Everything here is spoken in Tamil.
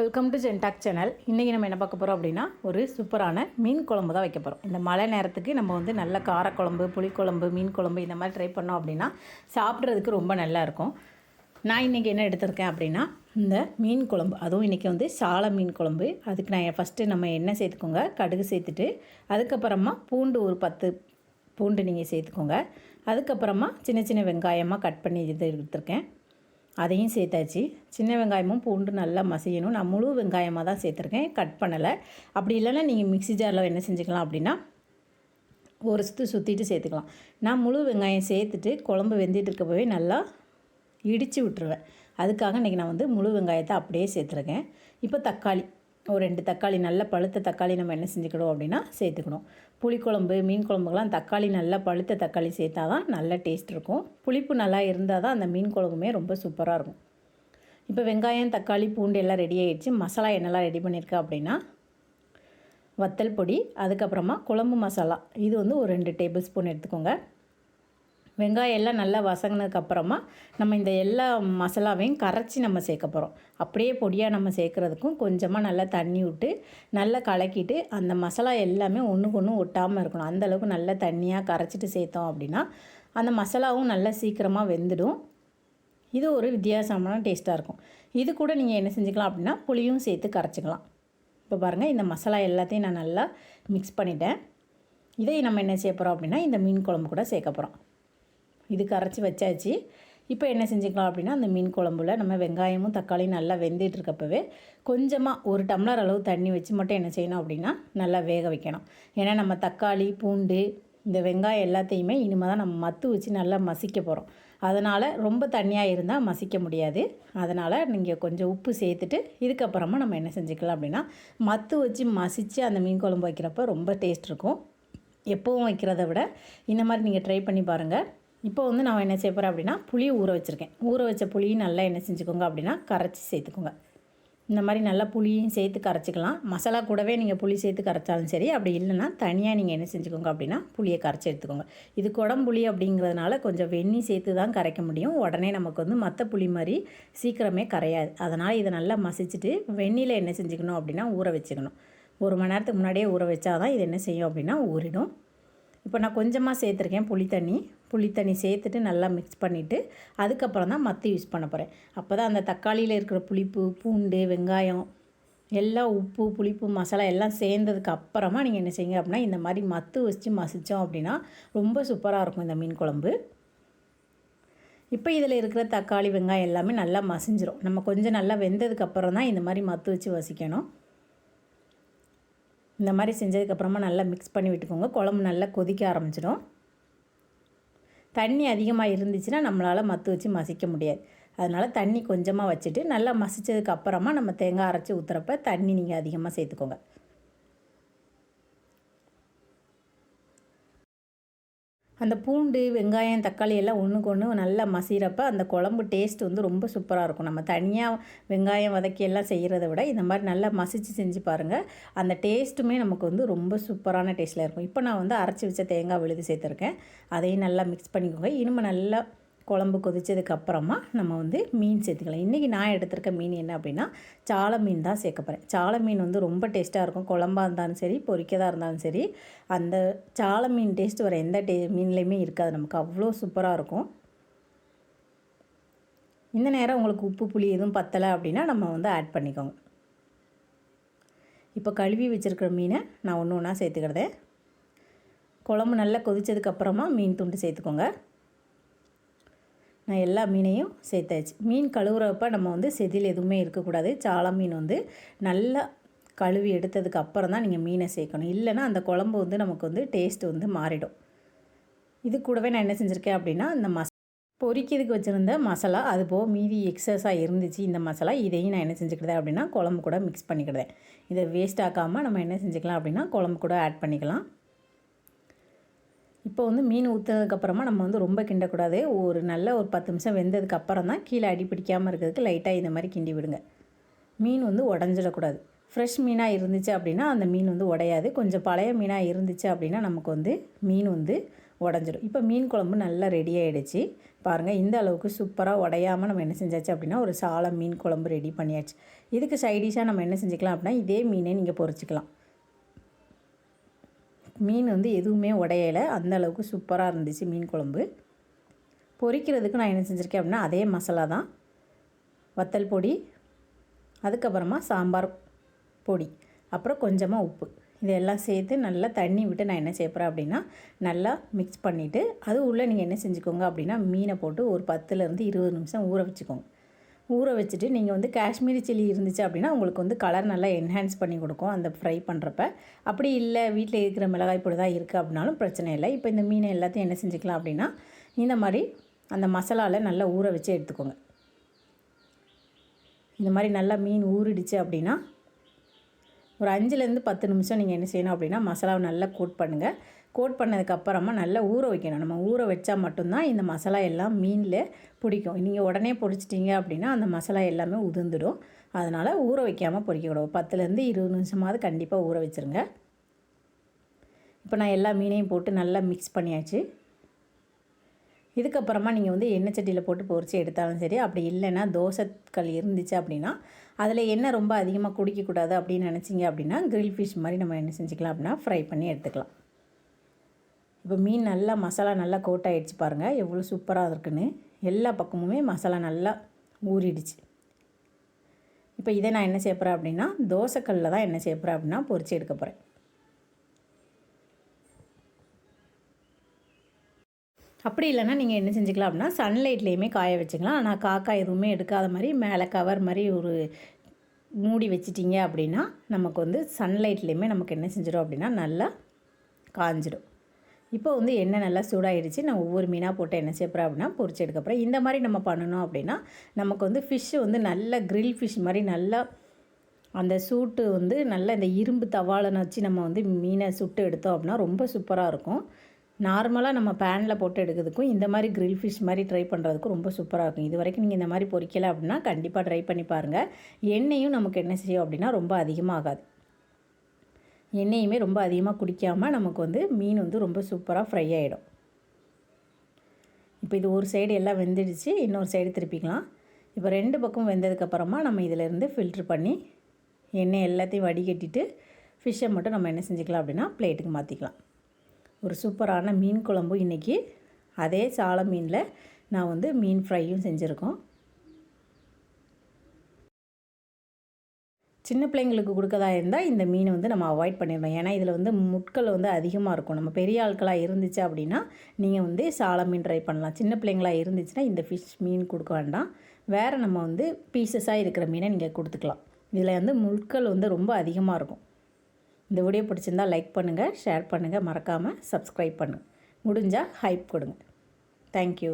வெல்கம் டு ஜென்டாக் சேனல் இன்றைக்கி நம்ம என்ன பார்க்க போகிறோம் அப்படின்னா ஒரு சூப்பரான மீன் குழம்பு தான் வைக்க போகிறோம் இந்த மழை நேரத்துக்கு நம்ம வந்து நல்ல காரக்குழம்பு புளிக்குழம்பு மீன் குழம்பு இந்த மாதிரி ட்ரை பண்ணோம் அப்படின்னா சாப்பிட்றதுக்கு ரொம்ப நல்லா இருக்கும். நான் இன்றைக்கி என்ன எடுத்திருக்கேன் அப்படின்னா இந்த மீன் குழம்பு. அதுவும் இன்றைக்கி வந்து சாலை மீன் குழம்பு. அதுக்கு நான் ஃபஸ்ட்டு நம்ம எண்ணெய் சேர்த்துக்கோங்க. கடுகு சேர்த்துட்டு அதுக்கப்புறமா பூண்டு ஒரு பத்து பூண்டு நீங்கள் சேர்த்துக்கோங்க. அதுக்கப்புறமா சின்ன சின்ன வெங்காயமாக கட் பண்ணி இது எடுத்திருக்கேன். அதையும் சேர்த்தாச்சு. சின்ன வெங்காயமும் பூண்டு நல்லா மசியணும். நான் முழு வெங்காயமாக தான் சேர்த்துருக்கேன். கட் பண்ணலை. அப்படி இல்லைன்னா நீங்கள் மிக்ஸி ஜாரில் என்ன செஞ்சுக்கலாம் அப்படின்னா ஒரு சுற்று சுற்றிட்டு சேர்த்துக்கலாம். நான் முழு வெங்காயம் சேர்த்துட்டு குழம்பு வெந்துட்டு இருக்கப்பவே நல்லா இடித்து விட்டுருவேன். அதுக்காக இன்றைக்கி நான் வந்து முழு வெங்காயத்தை அப்படியே சேர்த்துருக்கேன். இப்போ தக்காளி. ஒரு ரெண்டு தக்காளி நல்ல பழுத்த தக்காளி நம்ம என்ன செஞ்சுக்கணும் அப்படின்னா சேர்த்துக்கணும். புளிக்குழம்பு மீன் குழம்புக்கெல்லாம் தக்காளி நல்லா பழுத்த தக்காளி சேர்த்தா தான் நல்ல டேஸ்ட் இருக்கும். புளிப்பு நல்லா இருந்தால் தான் அந்த மீன் குழம்புமே ரொம்ப சூப்பராக இருக்கும். இப்போ வெங்காயம் தக்காளி பூண்டு எல்லாம் ரெடி ஆகிடுச்சு மசாலா என்னெல்லாம் ரெடி பண்ணியிருக்கேன் அப்படின்னா வத்தல் பொடி அதுக்கப்புறமா குழம்பு மசாலா. இது வந்து ஒரு ரெண்டு டேபிள் ஸ்பூன் எடுத்துக்கோங்க. வெங்காயம் எல்லாம் நல்லா வசங்கினதுக்கப்புறமா நம்ம இந்த எல்லா மசாலாவையும் கரைச்சி நம்ம சேர்க்க போகிறோம் அப்படியே பொடியாக நம்ம சேர்க்குறதுக்கும் கொஞ்சமாக நல்லா தண்ணி விட்டு நல்லா கலக்கிட்டு அந்த மசாலா எல்லாமே ஒன்றுக்கு ஒன்று ஒட்டாமல் இருக்கணும். அந்தளவுக்கு நல்லா தண்ணியாக கரைச்சிட்டு சேர்த்தோம் அப்படின்னா அந்த மசாலாவும் நல்லா சீக்கிரமாக வெந்துடும். இது ஒரு வித்தியாசமான டேஸ்ட்டாக இருக்கும். இது கூட நீங்கள் என்ன செஞ்சுக்கலாம் அப்படின்னா புளியும் சேர்த்து கரைச்சிக்கலாம். இப்போ பாருங்கள் இந்த மசாலா எல்லாத்தையும் நான் நல்லா மிக்ஸ் பண்ணிட்டேன். இதை நம்ம என்ன செய்ய போகிறோம் அப்படின்னா இந்த மீன் குழம்பு கூட சேர்க்க போகிறோம் இது கரைச்சி வச்சாச்சு. இப்போ என்ன செஞ்சுக்கலாம் அப்படின்னா அந்த மீன் குழம்புல நம்ம வெங்காயமும் தக்காளியும் நல்லா வெந்துட்டுருக்கப்பவே கொஞ்சமாக ஒரு டம்ளர் அளவு தண்ணி வச்சு மட்டும் என்ன செய்யணும் அப்படின்னா நல்லா வேக வைக்கணும். ஏன்னா நம்ம தக்காளி பூண்டு இந்த வெங்காயம் எல்லாத்தையுமே இனிமேல் தான் நம்ம மத்து வச்சு நல்லா மசிக்க போகிறோம் அதனால் ரொம்ப தண்ணியாக இருந்தால் மசிக்க முடியாது. அதனால் நீங்கள் கொஞ்சம் உப்பு சேர்த்துட்டு இதுக்கப்புறமா நம்ம என்ன செஞ்சுக்கலாம் அப்படின்னா மத்து வச்சு மசித்து அந்த மீன் குழம்பு வைக்கிறப்ப ரொம்ப டேஸ்ட் இருக்கும். எப்போவும் வைக்கிறத விட இந்த மாதிரி நீங்கள் ட்ரை பண்ணி பாருங்கள் இப்போ வந்து நான் என்ன செய்ய போகிறேன் அப்படின்னா புளியை ஊற வச்சுருக்கேன். ஊற வச்ச புளியும் நல்லா என்ன செஞ்சுக்கோங்க அப்படின்னா கரைச்சி சேர்த்துக்கோங்க. இந்த மாதிரி நல்லா புளியும் சேர்த்து கரைச்சிக்கலாம். மசாலா கூடவே நீங்கள் புளி சேர்த்து கரைச்சாலும் சரி அப்படி இல்லைன்னா தனியாக நீங்கள் என்ன செஞ்சுக்கோங்க அப்படின்னா புளியை கரைச்சி எடுத்துக்கோங்க. இது குடம்புளி அப்படிங்கிறதுனால கொஞ்சம் வெந்நி சேர்த்து தான் கரைக்க முடியும். உடனே நமக்கு வந்து மற்ற புளி மாதிரி சீக்கிரமே கரையாது. அதனால் இதை நல்லா மசிச்சுட்டு வெந்நியில் என்ன செஞ்சுக்கணும் அப்படின்னா ஊற வச்சுக்கணும். ஒரு மணி நேரத்துக்கு முன்னாடியே ஊற வச்சாதான் இது என்ன செய்யும் அப்படின்னா ஊறிடும். இப்போ நான் கொஞ்சமாக சேர்த்துருக்கேன் புளி தண்ணி. புளி தண்ணி சேர்த்துட்டு நல்லா மிக்ஸ் பண்ணிவிட்டு அதுக்கப்புறம் தான் மத்து யூஸ் பண்ண போகிறேன் அப்போ தான் அந்த தக்காளியில் இருக்கிற புளிப்பு பூண்டு வெங்காயம் எல்லாம் உப்பு புளிப்பு மசாலா எல்லாம் சேர்ந்ததுக்கு அப்புறமா நீங்கள் என்ன செய்யுங்க அப்படின்னா இந்த மாதிரி மத்து வச்சு மசித்தோம் அப்படின்னா ரொம்ப சூப்பராக இருக்கும் இந்த மீன் குழம்பு. இப்போ இதில் இருக்கிற தக்காளி வெங்காயம் எல்லாமே நல்லா மசிஞ்சிரும். நம்ம கொஞ்சம் நல்லா வெந்ததுக்கு அப்புறம் தான் இந்த மாதிரி மத்து வச்சு வசிக்கணும். இந்த மாதிரி செஞ்சதுக்கப்புறமா நல்லா மிக்ஸ் பண்ணி விட்டுக்கோங்க. குழம்பு நல்லா கொதிக்க ஆரம்பிச்சிடும். தண்ணி அதிகமாக இருந்துச்சுன்னா நம்மளால் மத்து வச்சு மசிக்க முடியாது. அதனால் தண்ணி கொஞ்சமாக வச்சுட்டு நல்லா மசித்ததுக்கு அப்புறமா நம்ம தேங்காய் அரைச்சி ஊற்றுறப்ப தண்ணி நீங்கள் அதிகமாக சேர்த்துக்கோங்க. அந்த பூண்டு வெங்காயம் தக்காளி எல்லாம் ஒன்றுக்கு ஒன்று நல்லா மசிகிறப்ப அந்த குழம்பு டேஸ்ட் வந்து ரொம்ப சூப்பராக இருக்கும். நம்ம தனியாக வெங்காயம் வதக்கி எல்லாம் செய்கிறத விட இந்த மாதிரி நல்லா மசித்து செஞ்சு பாருங்கள் அந்த டேஸ்ட்டுமே நமக்கு வந்து ரொம்ப சூப்பரான டேஸ்ட்டில் இருக்கும். இப்போ நான் வந்து அரைச்சி வச்ச தேங்காய் விழுது சேர்த்துருக்கேன். அதையும் நல்லா மிக்ஸ் பண்ணிக்கோங்க. இனிமேல் நல்லா குழம்பு கொதிச்சதுக்கு அப்புறமா நம்ம வந்து மீன் சேர்த்துக்கலாம். இன்றைக்கி நான் எடுத்திருக்க மீன் என்ன அப்படின்னா சால மீன் தான் சேர்க்க போகிறேன் சாலை மீன் வந்து ரொம்ப டேஸ்ட்டாக இருக்கும். குழம்பாக இருந்தாலும் சரி பொரிக்கதாக இருந்தாலும் சரி அந்த சாலை மீன் டேஸ்ட் வர எந்த டே மீன்லேயுமே இருக்காது நமக்கு. அவ்வளோ சூப்பராக இருக்கும். இந்த நேரம் உங்களுக்கு உப்பு புளி எதுவும் பத்தலை அப்படின்னா நம்ம வந்து ஆட் பண்ணிக்கோங்க. இப்போ கழுவி வச்சுருக்கிற மீனை நான் ஒன்று ஒன்றா சேர்த்துக்கிறதேன் குழம்பு நல்லா கொதித்ததுக்கப்புறமா மீன் துண்டு சேர்த்துக்கோங்க. நான் எல்லா மீனையும் சேர்த்தாச்சு. மீன் கழுவுறப்ப நம்ம வந்து செதில் எதுவுமே இருக்கக்கூடாது. சாள மீன் வந்து நல்லா கழுவி எடுத்ததுக்கு அப்புறம் தான் நீங்கள் மீனை சேர்க்கணும். இல்லைன்னா அந்த குழம்பு வந்து நமக்கு வந்து டேஸ்ட் வந்து மாறிடும். இது கூடவே நான் என்ன செஞ்சுருக்கேன் அப்படின்னா இந்த மச பொரிக்கிறதுக்கு வச்சுருந்த மசாலா அது போக மீதி எக்ஸஸாக இருந்துச்சு இந்த மசாலா இதையும் நான் என்ன செஞ்சுக்கிட்டேன் அப்படின்னா குழம்பு கூட மிக்ஸ் பண்ணிக்கிட்டேன் இதை வேஸ்ட் ஆக்காமல் நம்ம என்ன செஞ்சுக்கலாம் அப்படின்னா குழம்பு கூட ஆட் பண்ணிக்கலாம். இப்போ வந்து மீன் ஊற்றுனதுக்கப்புறமா நம்ம வந்து ரொம்ப கிண்டக்கூடாது. ஒரு நல்ல ஒரு பத்து நிமிஷம் வெந்ததுக்கு அப்புறம் தான் கீழே அடி பிடிக்காமல் இருக்கிறதுக்கு லைட்டாக இந்த மாதிரி கிண்டி விடுங்க. மீன் வந்து உடஞ்சிடக்கூடாது. ஃப்ரெஷ் மீனாக இருந்துச்சு அப்படின்னா அந்த மீன் வந்து உடையாது. கொஞ்சம் பழைய மீனாக இருந்துச்சு அப்படின்னா நமக்கு வந்து மீன் வந்து உடஞ்சிடும். இப்போ மீன் குழம்பு நல்லா ரெடி ஆகிடுச்சு பாருங்கள் இந்த அளவுக்கு சூப்பராக உடையாமல் நம்ம என்ன செஞ்சாச்சு அப்படின்னா ஒரு சாலை மீன் குழம்பு ரெடி பண்ணியாச்சு. இதுக்கு சைடிஷாக நம்ம என்ன செஞ்சுக்கலாம் அப்படின்னா இதே மீனை நீங்கள் பொறிச்சிக்கலாம். மீன் வந்து எதுவுமே உடையலை. அந்த அளவுக்கு சூப்பராக இருந்துச்சு மீன் குழம்பு. பொரிக்கிறதுக்கு நான் என்ன செஞ்சுருக்கேன் அப்படின்னா அதே மசாலா தான். வத்தல் பொடி அதுக்கப்புறமா சாம்பார் பொடி அப்புறம் கொஞ்சமாக உப்பு. இதெல்லாம் சேர்த்து நல்லா தண்ணி விட்டு நான் என்ன செய்யப்போகிறேன் அப்படின்னா நல்லா மிக்ஸ் பண்ணிவிட்டு அது உள்ளே நீங்கள் என்ன செஞ்சுக்கோங்க அப்படின்னா மீனை போட்டு ஒரு பத்துலேருந்து இருபது நிமிஷம் ஊற வச்சுக்கோங்க. ஊற வச்சுட்டு நீங்கள் வந்து காஷ்மீரி சில்லி இருந்துச்சு அப்படின்னா உங்களுக்கு வந்து கலர் நல்லா என்ஹான்ஸ் பண்ணி கொடுக்கும் அந்த ஃப்ரை பண்ணுறப்ப அப்படி இல்லை வீட்டில் இருக்கிற மிளகாய் பொடி தான் இருக்குது அப்படின்னாலும் பிரச்சனை இல்லை. இப்போ இந்த மீனை எல்லாத்தையும் என்ன செஞ்சுக்கலாம் அப்படின்னா இந்த மாதிரி அந்த மசாலாவில் நல்லா ஊற வச்சு எடுத்துக்கோங்க. இந்த மாதிரி நல்லா மீன் ஊறிடுச்சு அப்படின்னா ஒரு அஞ்சுலேருந்து பத்து நிமிஷம் நீங்கள் என்ன செய்யணும் அப்படின்னா மசாலாவை நல்லா கோட் பண்ணுங்கள் கோட் பண்ணதுக்கப்புறமா நல்லா ஊற வைக்கணும். நம்ம ஊற வச்சா மட்டும்தான் இந்த மசாலா எல்லாம் மீனில் பிடிக்கும். நீங்கள் உடனே பொடிச்சிட்டிங்க அப்படின்னா அந்த மசாலா எல்லாமே உதிர்ந்துடும். அதனால் ஊற வைக்காமல் பொரிக்கக்கூடாது பத்துலேருந்து இருபது நிமிஷமாவது கண்டிப்பாக ஊற வச்சுருங்க. இப்போ நான் எல்லா மீனையும் போட்டு நல்லா மிக்ஸ் பண்ணியாச்சு. இதுக்கப்புறமா நீங்கள் வந்து எண்ணெய் சட்டியில் போட்டு பொரித்து எடுத்தாலும் சரி அப்படி இல்லைன்னா தோசைக்கல் இருந்துச்சு அப்படின்னா அதில் எண்ணெய் ரொம்ப அதிகமாக குடிக்கக்கூடாது அப்படின்னு நினச்சிங்க அப்படின்னா கிரில் ஃபிஷ் மாதிரி நம்ம என்ன செஞ்சுக்கலாம் அப்படின்னா ஃப்ரை பண்ணி எடுத்துக்கலாம். இப்போ மீன் நல்லா மசாலா நல்லா கோட் ஆகிடுச்சு பாருங்கள் எவ்வளோ சூப்பராக இருக்குன்னு. எல்லா பக்கமுமே மசாலா நல்லா ஊறிடுச்சு. இப்போ இதை நான் என்ன செய்ய போகிறேன் அப்படின்னா தோசைக்கல்லில் தான் என்ன செய்ய போகிறேன் அப்படின்னா பொறிச்சு எடுக்க போகிறேன் அப்படி இல்லைன்னா நீங்கள் என்ன செஞ்சுக்கலாம் அப்படின்னா சன்லைட்லேயுமே காய வச்சுக்கலாம். ஆனால் காக்கா எதுவுமே எடுக்காத மாதிரி மேலே கவர் மாதிரி ஒரு மூடி வச்சிட்டிங்க அப்படின்னா நமக்கு வந்து சன்லைட்லேயுமே நமக்கு என்ன செஞ்சிடும் அப்படின்னா நல்லா காஞ்சிடும். இப்போ வந்து எண்ணெய் நல்லா சூடாகிடுச்சு நான் ஒவ்வொரு மீனாக போட்டு என்ன செய்யப்படுறேன் அப்படின்னா பொரிச்சதுக்கப்புறம் இந்த மாதிரி நம்ம பண்ணணும் அப்படின்னா நமக்கு வந்து ஃபிஷ்ஷு வந்து நல்ல க்ரில் ஃபிஷ் மாதிரி நல்லா அந்த சூட்டு வந்து நல்லா இந்த இரும்பு தவாளனை வச்சு நம்ம வந்து மீனை சுட்டு எடுத்தோம் அப்படின்னா ரொம்ப சூப்பராக இருக்கும். நார்மலாக நம்ம பேனில் போட்டு எடுக்கிறதுக்கும் இந்த மாதிரி க்ரில் ஃபிஷ் மாதிரி ட்ரை பண்ணுறதுக்கும் ரொம்ப சூப்பராக இருக்கும். இது வரைக்கும் நீங்கள் இந்த மாதிரி பொரிக்கலை அப்படின்னா கண்டிப்பாக ட்ரை பண்ணி பாருங்கள் எண்ணெயும் நமக்கு என்ன செய்யும் அப்படின்னா ரொம்ப அதிகமாகாது. எண்ணெயுமே ரொம்ப அதிகமாக குடிக்காமல் நமக்கு வந்து மீன் வந்து ரொம்ப சூப்பராக ஃப்ரை ஆகிடும் இப்போ இது ஒரு சைடு எல்லாம் வெந்துடுச்சு இன்னொரு சைடு திருப்பிக்கலாம். இப்போ ரெண்டு பக்கம் வெந்ததுக்கப்புறமா நம்ம இதிலேருந்து ஃபில்ட்ரு பண்ணி எண்ணெய் எல்லாத்தையும் வடிகட்டிட்டு ஃபிஷ்ஷை மட்டும் நம்ம என்ன செஞ்சுக்கலாம் அப்படின்னா பிளேட்டுக்கு மாற்றிக்கலாம் ஒரு சூப்பரான மீன் குழம்பு இன்றைக்கி அதே சால மீனில் நான் வந்து மீன் ஃப்ரையும் செஞ்சுருக்கோம். சின்ன பிள்ளைங்களுக்கு கொடுக்கதா இருந்தால் இந்த மீன் வந்து நம்ம அவாய்ட் பண்ணிடணும் ஏன்னா இதில் வந்து முட்கள் வந்து அதிகமாக இருக்கும். நம்ம பெரிய ஆட்களாக இருந்துச்சு அப்படின்னா நீங்கள் வந்து சால மீன் ட்ரை பண்ணலாம். சின்ன பிள்ளைங்களாக இருந்துச்சுன்னா இந்த ஃபிஷ் மீன் கொடுக்க வேண்டாம். வேறு நம்ம வந்து பீசஸாக இருக்கிற மீனை நீங்கள் கொடுத்துக்கலாம். இதில் வந்து முட்கள் வந்து ரொம்ப அதிகமாக இருக்கும். இந்த வீடியோ பிடிச்சிருந்தால் லைக் பண்ணுங்கள் ஷேர் பண்ணுங்கள் மறக்காமல் சப்ஸ்கிரைப் பண்ணுங்கள் முடிஞ்சால் ஹைப் கொடுங்க. தேங்க்யூ